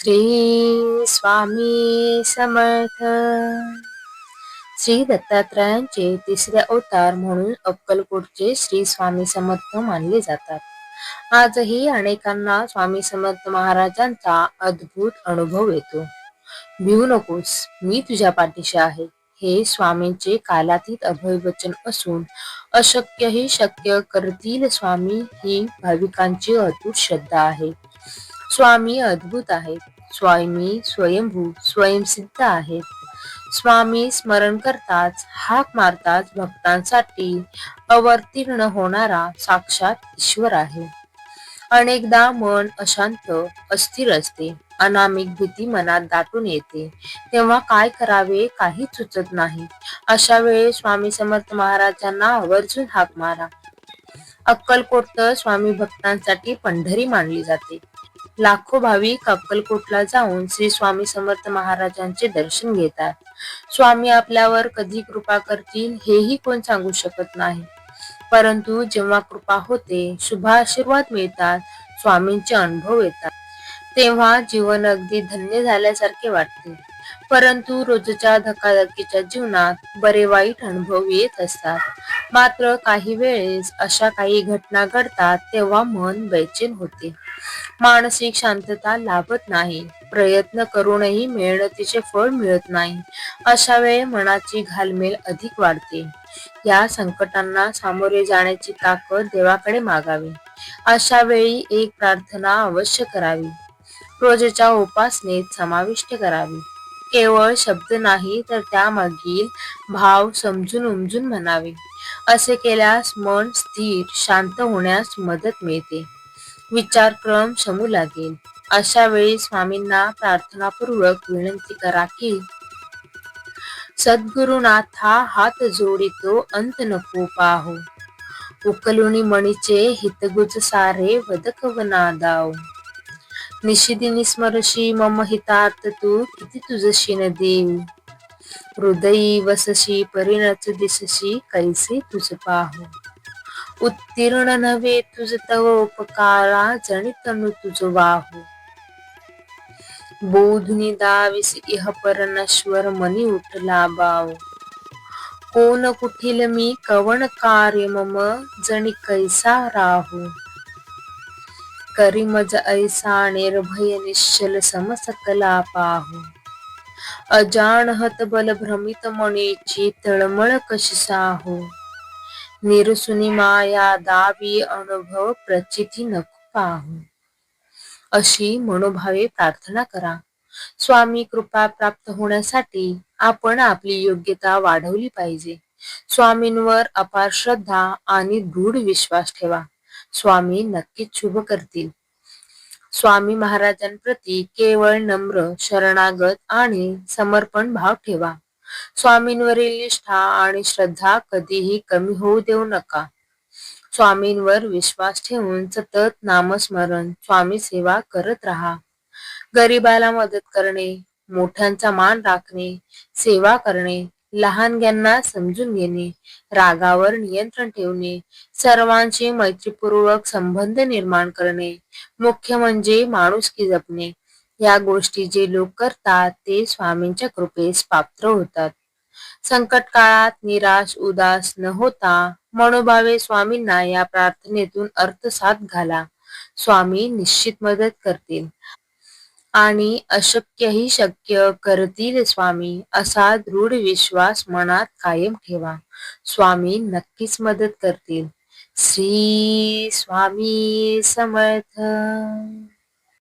श्री स्वामी समर्थ. श्री दत्तात्रयांचे तिसरे अवतार म्हणून अक्कलकोटचे श्री स्वामी समर्थ मानले जातात. आजही अनेकांना स्वामी समर्थ महाराजांचा अद्भुत अनुभव येतो. भिवू नकोस मी तुझ्या पाठीशी आहे. हे स्वामींचे कालातीत अभयवचन असून अशक्यही शक्य करतील स्वामी ही भाविकांची अतूट श्रद्धा आहे. स्वामी अद्भुत आहेत. स्वामी स्वयंभू स्वयंसिद्ध आहेत. स्वामी स्मरण करताच हाक मारताच भक्तांसाठी अवतीर्ण होणारा साक्षात ईश्वर आहे. अनेकदा मन अशांत अस्थिर असते. अनामिक भीती मनात दाटून येते. तेव्हा काय करावे काही सुचत नाही. अशा वेळी स्वामी समर्थ महाराजांना आवर्जून हाक मारा. अक्कलकोट स्वामी भक्तांसाठी पंढरी मानली जाते. लाखो भाविक अक्कलकोटला जाऊन श्री स्वामी समर्थ महाराजांचे दर्शन घेतात. स्वामी आपल्यावर कधी कृपा करतील हेही कोण सांगू शकत नाही. परंतु जेव्हा कृपा होते शुभ आशीर्वाद मिळतात स्वामींचे अनुभव येतात. तेव्हा जीवन अगदी धन्य झाल्यासारखे वाटते. परंतु रोजच्या धकाधकीच्या जीवनात बरे वाईट अनुभव येत असतात. मात्र काही वेळेस अशा काही घटना घडतात तेव्हा मन बेचैन होते. मानसिक शांतता लाभत नाही. प्रयत्न करूनही मेहनतीचे फळ मिळत नाही. अशा वेळी मनाची घालमेल अधिक वाढते. या संकटांना सामोरे जाण्याची ताकद देवाकडे मागावी. अशा वेळी एक प्रार्थना अवश्य करावी. रोजच्या उपासनेत समाविष्ट करावी. केवळ शब्द नाही तर त्यामागील भाव समजून उमजून म्हणावे. असे केल्यास मन स्थिर शांत होण्यास मदत मिळते. विचारक्रम शमू लागेल. अशा वेळी स्वामींना प्रार्थनापूर्वक विनंती करा की सद्गुरुनाथा हात जोडितो अंत नको पाहो. उकलुनी मणीचे हितगुज सारे वदकवनादाव निशिदिनी स्मरशी मम हितार्थ तू किती तुझशी न देव हृदयी वसशी परिणच दिसशी कैसे तुझ पाहू. उत्तीर्ण नव्हे तुझ तव उपकारा जणितनु तुझ वाहू. बोधनी दाविस इह पर नश्वर मनी उठला बाव कोण कुठील मी कवण कार्य मम जणी कैसा राहू. करी मज ऐसा निर्भय निश्चल समसकला पाहू। अजाणहत बल भ्रमित मणीची तळमळ कशी साहू। निरसुनी माया दावी अनुभव प्रचिती नको पाहू। अशी मनोभावे प्रार्थना करा। स्वामी कृपा प्राप्त होण्यासाठी आपण आपली योग्यता वाढवली पाहिजे। स्वामींवर अपार श्रद्धा आणि दृढ विश्वास ठेवा। स्वामी नक्कीच शुभ करतील. स्वामी महाराजांप्रती केवळ नम्र शरणागत आणि समर्पण भाव ठेवा. स्वामींवरील निष्ठा आणि श्रद्धा कधीही कमी होऊ देऊ नका. स्वामींवर विश्वास ठेवून सतत नामस्मरण स्वामी सेवा करत राहा. गरिबाला मदत करणे मोठ्यांचा मान राखणे सेवा करणे लहानग्यांना समजून घेणे रागावर नियंत्रण ठेवणे सर्वांशी मैत्रीपूर्वक संबंध निर्माण करणे मुख्य म्हणजे माणुसकी जपणे. या गोष्टी जे लोक करतात ते स्वामींच्या कृपेस पात्र होतात. संकट काळात निराश उदास न होता मनोभावे स्वामींना या प्रार्थनेतून अर्थसाथ घाला. स्वामी निश्चित मदत करतील. आणि अशक्यही शक्य करतील स्वामी असा दृढ विश्वास मनात कायम ठेवा. स्वामी नक्कीच मदत करतील. श्री स्वामी समर्थ.